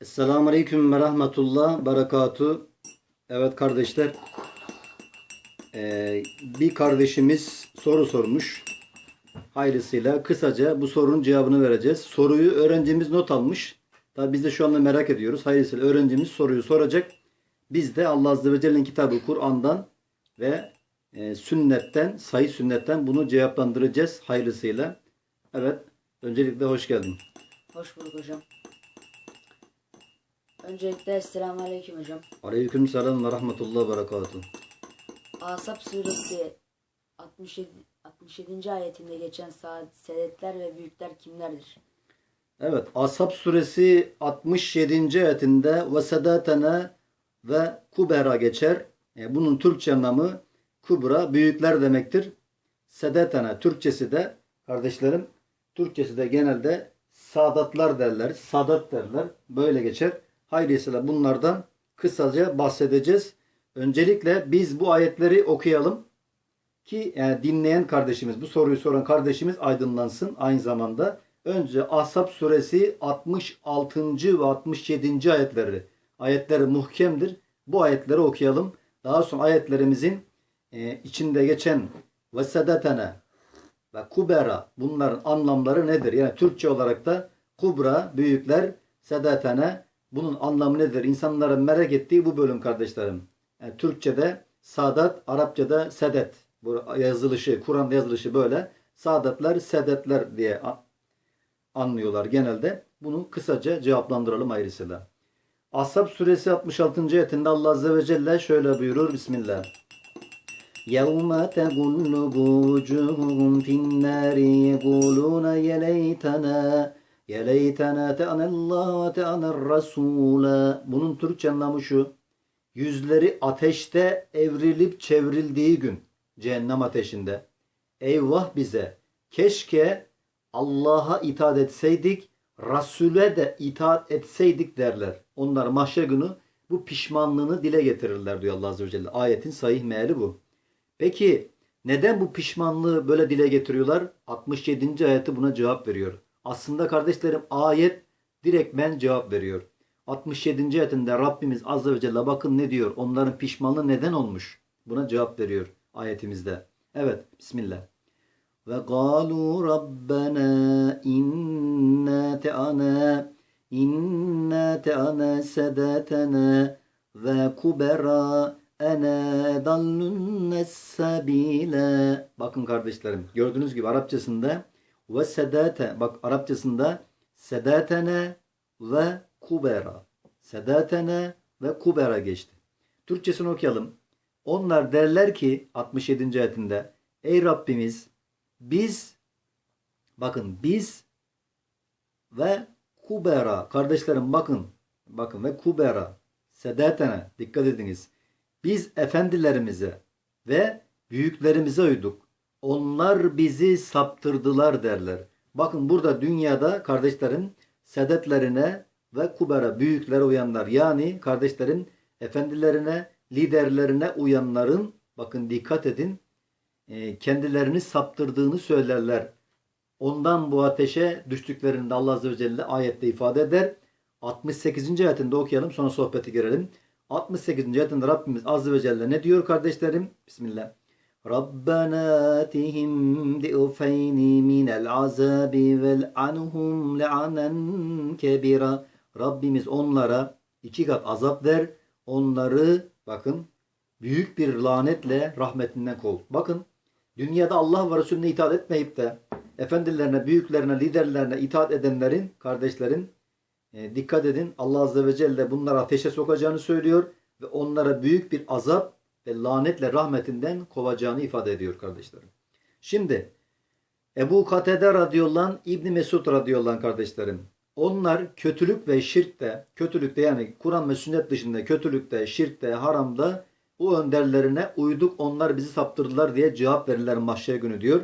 Esselamu Aleyküm ve Rahmetullah Berekatu. Evet kardeşler. Ee, bir kardeşimiz soru sormuş. Hayırlısıyla kısaca bu sorunun cevabını vereceğiz. Soruyu öğrencimiz not almış. Tabi biz de şu anda merak ediyoruz. Hayırlısıyla öğrencimiz soruyu soracak. Biz de Allah Azze ve Celle'nin kitabı Kur'an'dan ve e, sünnetten, sayı sünnetten bunu cevaplandıracağız hayırlısıyla. Evet. Öncelikle hoş geldin. Hoş bulduk hocam. Öncelikle Esselamu Aleyküm hocam. Aleyküm selam ve rahmetullah ve berekatuhu. Asap suresi 67, 67. ayetinde geçen saat sedetler ve büyükler kimlerdir? Evet, Ashab suresi 67. ayetinde ve sedatene ve kubera geçer. E, bunun Türkçe anlamı kubra, büyükler demektir. Sedetene, Türkçesi de kardeşlerim, Türkçesi de genelde sadatlar derler, sadat derler. Böyle geçer. Hayırlısıyla bunlardan kısaca bahsedeceğiz. Öncelikle biz bu ayetleri okuyalım ki yani dinleyen kardeşimiz, bu soruyu soran kardeşimiz aydınlansın aynı zamanda. Önce Ashab suresi 66. ve 67. ayetleri. Ayetleri muhkemdir. Bu ayetleri okuyalım. Daha sonra ayetlerimizin e, içinde geçen ve ve kubera bunların anlamları nedir? Yani Türkçe olarak da kubra büyükler, sedetene bunun anlamı nedir? İnsanların merak ettiği bu bölüm kardeşlerim. Yani Türkçe'de sadat, Arapça'da sedet. Bu yazılışı, Kur'an'da yazılışı böyle. Sadatlar, sedetler diye a- anlıyorlar genelde. Bunu kısaca cevaplandıralım ayrısıyla. Ashab suresi 66. ayetinde Allah Azze ve Celle şöyle buyurur. Bismillah. يَوْمَ تَغُلُّبُ وُجُوهُهُمْ فِي النَّارِ يَقُولُونَ يَا ya leytena te'anellâh ve te'aner. Bunun Türkçe anlamı şu. Yüzleri ateşte evrilip çevrildiği gün. Cehennem ateşinde. Eyvah bize. Keşke Allah'a itaat etseydik, Resul'e de itaat etseydik derler. Onlar mahşer günü bu pişmanlığını dile getirirler diyor Allah Azze ve Celle. Ayetin sahih meali bu. Peki neden bu pişmanlığı böyle dile getiriyorlar? 67. ayeti buna cevap veriyor. Aslında kardeşlerim ayet direktmen cevap veriyor. 67. ayetinde Rabbimiz Azze ve Celle bakın ne diyor? Onların pişmanlığı neden olmuş? Buna cevap veriyor ayetimizde. Evet, Bismillah. Ve galu rabbena inna te'ana inna te'ana sedatena ve kubera ene dallun sabile. Bakın kardeşlerim gördüğünüz gibi Arapçasında ve sedate bak Arapçasında sedatene ve kubera. Sedatene ve kubera geçti. Türkçesini okuyalım. Onlar derler ki 67. ayetinde Ey Rabbimiz biz bakın biz ve kubera kardeşlerim bakın bakın ve kubera sedetene dikkat ediniz. Biz efendilerimize ve büyüklerimize uyduk. Onlar bizi saptırdılar derler. Bakın burada dünyada kardeşlerim sedetlerine ve kubera büyüklere uyanlar yani kardeşlerin efendilerine liderlerine uyanların bakın dikkat edin e, kendilerini saptırdığını söylerler. Ondan bu ateşe düştüklerinde Allah Azze ve Celle ayette ifade eder. 68. ayetinde okuyalım sonra sohbeti girelim. 68. ayetinde Rabbimiz Azze ve Celle ne diyor kardeşlerim? Bismillah. Rabbena atihim di'ufeyni minel azabi vel anhum le'anen kebira. Rabbimiz onlara iki kat azap ver. Onları bakın büyük bir lanetle rahmetinden kov. Bakın dünyada Allah ve Resulüne itaat etmeyip de efendilerine, büyüklerine, liderlerine itaat edenlerin, kardeşlerin e, dikkat edin Allah Azze ve Celle bunları ateşe sokacağını söylüyor ve onlara büyük bir azap lanetle rahmetinden kovacağını ifade ediyor kardeşlerim. Şimdi Ebu Katede radıyallahu anh, İbni Mesud radıyallahu kardeşlerim. Onlar kötülük ve şirkte, kötülükte yani Kur'an ve sünnet dışında kötülükte, şirkte, haramda bu önderlerine uyduk onlar bizi saptırdılar diye cevap verirler mahşer günü diyor.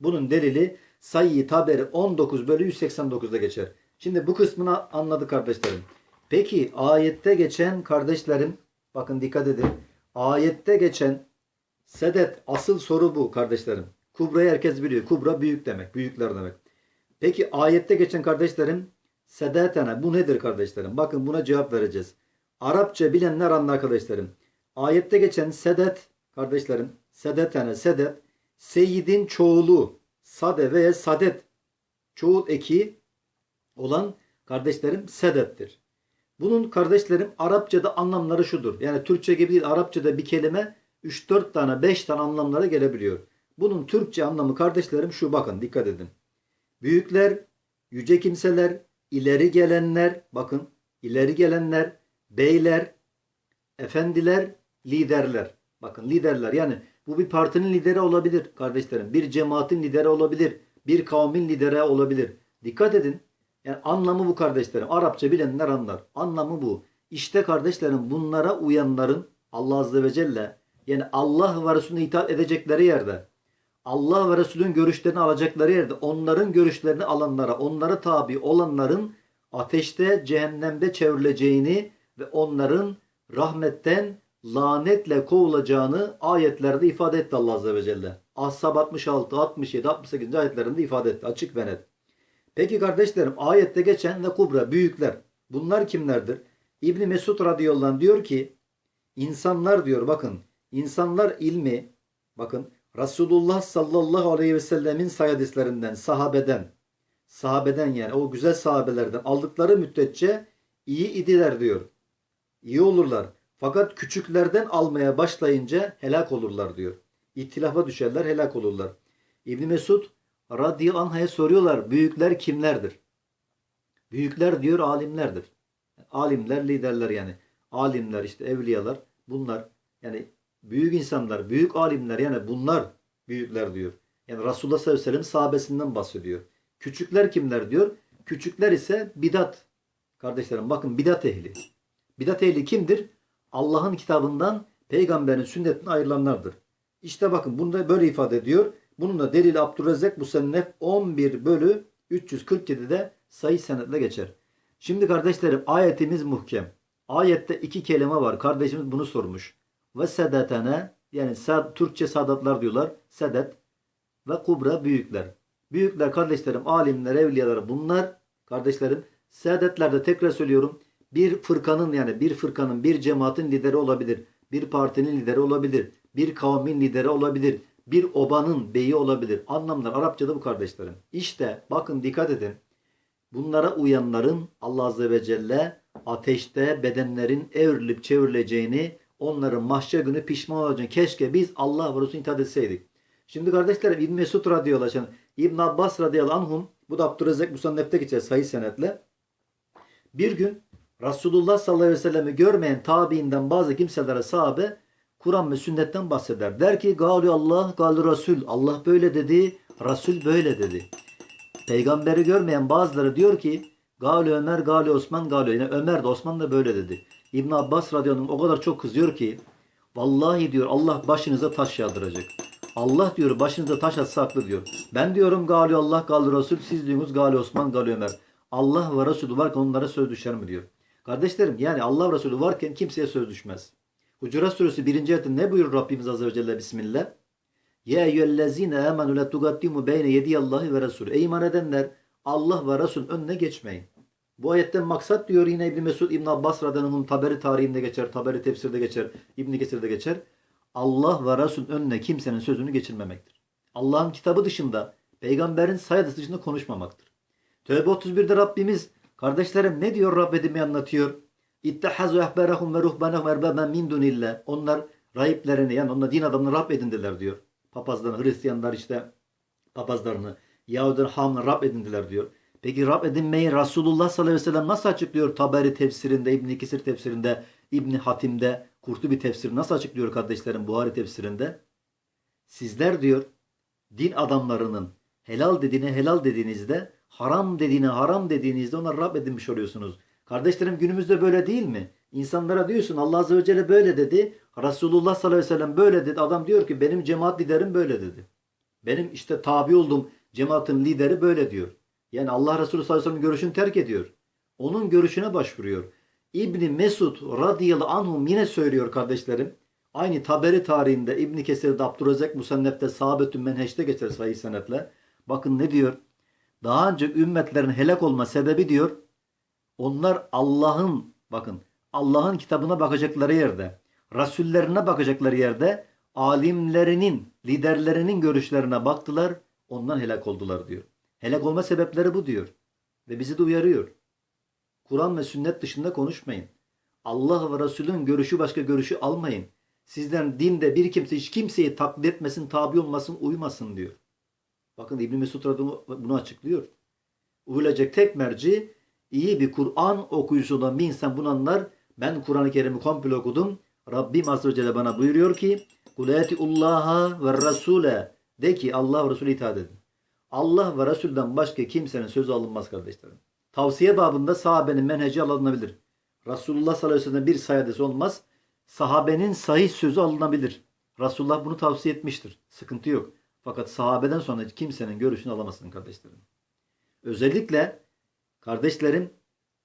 Bunun delili Sayyi Taberi 19 bölü 189'da geçer. Şimdi bu kısmını anladık kardeşlerim. Peki ayette geçen kardeşlerim bakın dikkat edin. Ayette geçen sedet asıl soru bu kardeşlerim. Kubra'yı herkes biliyor. Kubra büyük demek. Büyükler demek. Peki ayette geçen kardeşlerim sedetene. Bu nedir kardeşlerim? Bakın buna cevap vereceğiz. Arapça bilenler anlar kardeşlerim. Ayette geçen sedet kardeşlerim. Sedetene, sedet. Seyyidin çoğulu. Sade veya sadet. Çoğul eki olan kardeşlerim sedettir. Bunun kardeşlerim Arapçada anlamları şudur. Yani Türkçe gibi değil Arapçada bir kelime 3-4 tane 5 tane anlamlara gelebiliyor. Bunun Türkçe anlamı kardeşlerim şu bakın dikkat edin. Büyükler, yüce kimseler, ileri gelenler, bakın ileri gelenler, beyler, efendiler, liderler. Bakın liderler yani bu bir partinin lideri olabilir kardeşlerim. Bir cemaatin lideri olabilir. Bir kavmin lideri olabilir. Dikkat edin. Yani anlamı bu kardeşlerim. Arapça bilenler anlar. Anlamı bu. İşte kardeşlerim bunlara uyanların Allah Azze ve Celle yani Allah ve Resulüne itaat edecekleri yerde Allah ve Resulün görüşlerini alacakları yerde onların görüşlerini alanlara, onlara tabi olanların ateşte, cehennemde çevrileceğini ve onların rahmetten lanetle kovulacağını ayetlerde ifade etti Allah Azze ve Celle. Ashab 66, 67, 68. ayetlerinde ifade etti. Açık ve net. Peki kardeşlerim ayette geçen ve kubra büyükler. Bunlar kimlerdir? İbni Mesud radıyallahu anh diyor ki insanlar diyor bakın insanlar ilmi bakın Resulullah sallallahu aleyhi ve sellemin say hadislerinden sahabeden sahabeden yani o güzel sahabelerden aldıkları müddetçe iyi idiler diyor. İyi olurlar. Fakat küçüklerden almaya başlayınca helak olurlar diyor. İhtilafa düşerler helak olurlar. İbni Mesud radıyallahu anh'a soruyorlar büyükler kimlerdir? Büyükler diyor alimlerdir. Alimler liderler yani. Alimler işte evliyalar bunlar yani büyük insanlar, büyük alimler yani bunlar büyükler diyor. Yani Resulullah sallallahu aleyhi ve sellem sahabesinden bahsediyor. Küçükler kimler diyor? Küçükler ise bidat. Kardeşlerim bakın bidat ehli. Bidat ehli kimdir? Allah'ın kitabından peygamberin sünnetinden ayrılanlardır. İşte bakın bunu da böyle ifade ediyor. Bunun da delili Abdurrezzak Musennef 11 bölü 347'de sayı senetle geçer. Şimdi kardeşlerim ayetimiz muhkem. Ayette iki kelime var. Kardeşimiz bunu sormuş. Ve sedetene yani sad, Türkçe sadatlar diyorlar. Sedet ve kubra büyükler. Büyükler kardeşlerim, alimler, evliyalar bunlar kardeşlerim. Sedetlerde tekrar söylüyorum. Bir fırkanın yani bir fırkanın, bir cemaatin lideri olabilir. Bir partinin lideri olabilir. Bir kavmin lideri olabilir. Bir obanın beyi olabilir. Anlamlar Arapçada bu kardeşlerim. İşte bakın dikkat edin. Bunlara uyanların Allah Azze ve Celle ateşte bedenlerin evrilip çevrileceğini, onların mahşer günü pişman olacağını keşke biz Allah ve Resulüne itaat etseydik. Şimdi kardeşlerim İbn Mesud radıyallahu anh, İbn Abbas radıyallahu anhum bu da Abdurrezzak Musannef'te geçer sahih senetle. Bir gün Resulullah sallallahu aleyhi ve sellem'i görmeyen tabiinden bazı kimselere sahabe Kur'an ve sünnetten bahseder. Der ki Galu Allah, galu Resul. Allah böyle dedi, Resul böyle dedi. Peygamberi görmeyen bazıları diyor ki Galu Ömer, Galu Osman, Galu. Yani Ömer de Osman da böyle dedi. İbn Abbas radıyallahu o kadar çok kızıyor ki Vallahi diyor Allah başınıza taş yağdıracak. Allah diyor başınıza taş atsa haklı diyor. Ben diyorum Gali Allah, Gali Resul. Siz diyorsunuz Gali Osman, Gali Ömer. Allah ve Resulü varken onlara söz düşer mi diyor. Kardeşlerim yani Allah ve Resulü varken kimseye söz düşmez. Hucurat suresi 1. ayetinde ne buyurur Rabbimiz Azze ve Celle Bismillah? Ya eyyühellezine amenu la tugaddimu beyne yediyallahi ve Resul. Ey iman edenler Allah ve Resul önüne geçmeyin. Bu ayetten maksat diyor yine İbn Mesud İbn Abbas radıyallahu Taberi tarihinde geçer, Taberi tefsirde geçer, İbn Kesir'de geçer. Allah ve Resul önüne kimsenin sözünü geçirmemektir. Allah'ın kitabı dışında, peygamberin sayısı dışında konuşmamaktır. Tövbe 31'de Rabbimiz kardeşlerim ne diyor Rab edimi anlatıyor? İttehazu ehberahum ve ruhbanahum erbaben min dunillah. Onlar rahiplerini yani onlar din adamını Rab edindiler diyor. Papazlarını, Hristiyanlar işte papazlarını, Yahudiler hamını Rab edindiler diyor. Peki Rab edinmeyi Resulullah sallallahu aleyhi ve sellem nasıl açıklıyor? Taberi tefsirinde, İbn Kesir tefsirinde, İbn Hatim'de, Kurtubi tefsiri nasıl açıklıyor kardeşlerim Buhari tefsirinde? Sizler diyor din adamlarının helal dediğine helal dediğinizde, haram dediğine haram dediğinizde ona Rab edinmiş oluyorsunuz. Kardeşlerim günümüzde böyle değil mi? İnsanlara diyorsun Allah Azze ve Celle böyle dedi. Resulullah sallallahu aleyhi ve sellem böyle dedi. Adam diyor ki benim cemaat liderim böyle dedi. Benim işte tabi olduğum cemaatin lideri böyle diyor. Yani Allah Resulü sallallahu aleyhi ve sellem görüşünü terk ediyor. Onun görüşüne başvuruyor. İbni Mesud radıyallahu anhum yine söylüyor kardeşlerim. Aynı Taberi tarihinde İbni Kesir'de Abdurrazak Musannef'te Sahabetün Menheş'te geçer sahih senetle. Bakın ne diyor? Daha önce ümmetlerin helak olma sebebi diyor. Onlar Allah'ın bakın Allah'ın kitabına bakacakları yerde, rasullerine bakacakları yerde alimlerinin, liderlerinin görüşlerine baktılar, ondan helak oldular diyor. Helak olma sebepleri bu diyor. Ve bizi de uyarıyor. Kur'an ve sünnet dışında konuşmayın. Allah ve Resulün görüşü başka görüşü almayın. Sizden dinde bir kimse hiç kimseyi taklit etmesin, tabi olmasın, uymasın diyor. Bakın İbn Mesud bunu açıklıyor. Uyulacak tek merci iyi bir Kur'an okuyucusu olan bir insan bunu anlar. Ben Kur'an-ı Kerim'i komple okudum. Rabbim Azze ve Celle bana buyuruyor ki Kulâtiullâha ve Rasûle De ki Allah ve Resulü itaat edin. Allah ve Resul'den başka kimsenin sözü alınmaz kardeşlerim. Tavsiye babında sahabenin menheci alınabilir. Resulullah sallallahu aleyhi ve sellem bir sayadesi olmaz. Sahabenin sahih sözü alınabilir. Resulullah bunu tavsiye etmiştir. Sıkıntı yok. Fakat sahabeden sonra kimsenin görüşünü alamazsın kardeşlerim. Özellikle kardeşlerim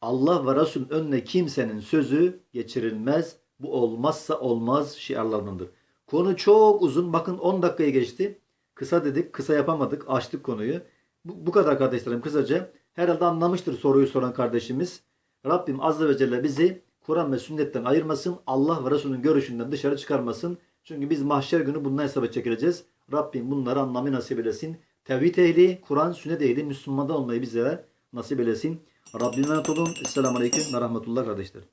Allah ve Resul'ün önüne kimsenin sözü geçirilmez. Bu olmazsa olmaz şiarlarındandır. Konu çok uzun. Bakın 10 dakikaya geçti. Kısa dedik. Kısa yapamadık. Açtık konuyu. Bu, bu kadar kardeşlerim kısaca. Herhalde anlamıştır soruyu soran kardeşimiz. Rabbim Azze ve Celle bizi Kur'an ve sünnetten ayırmasın. Allah ve Resulünün görüşünden dışarı çıkarmasın. Çünkü biz mahşer günü bundan hesaba çekileceğiz. Rabbim bunları anlamayı nasip eylesin. Tevhid ehli, Kur'an, sünnet ehli, Müslüman'da olmayı bizlere nasip eylesin. Rabbime emanet olun. Esselamu Aleyküm ve Rahmetullah kardeşlerim.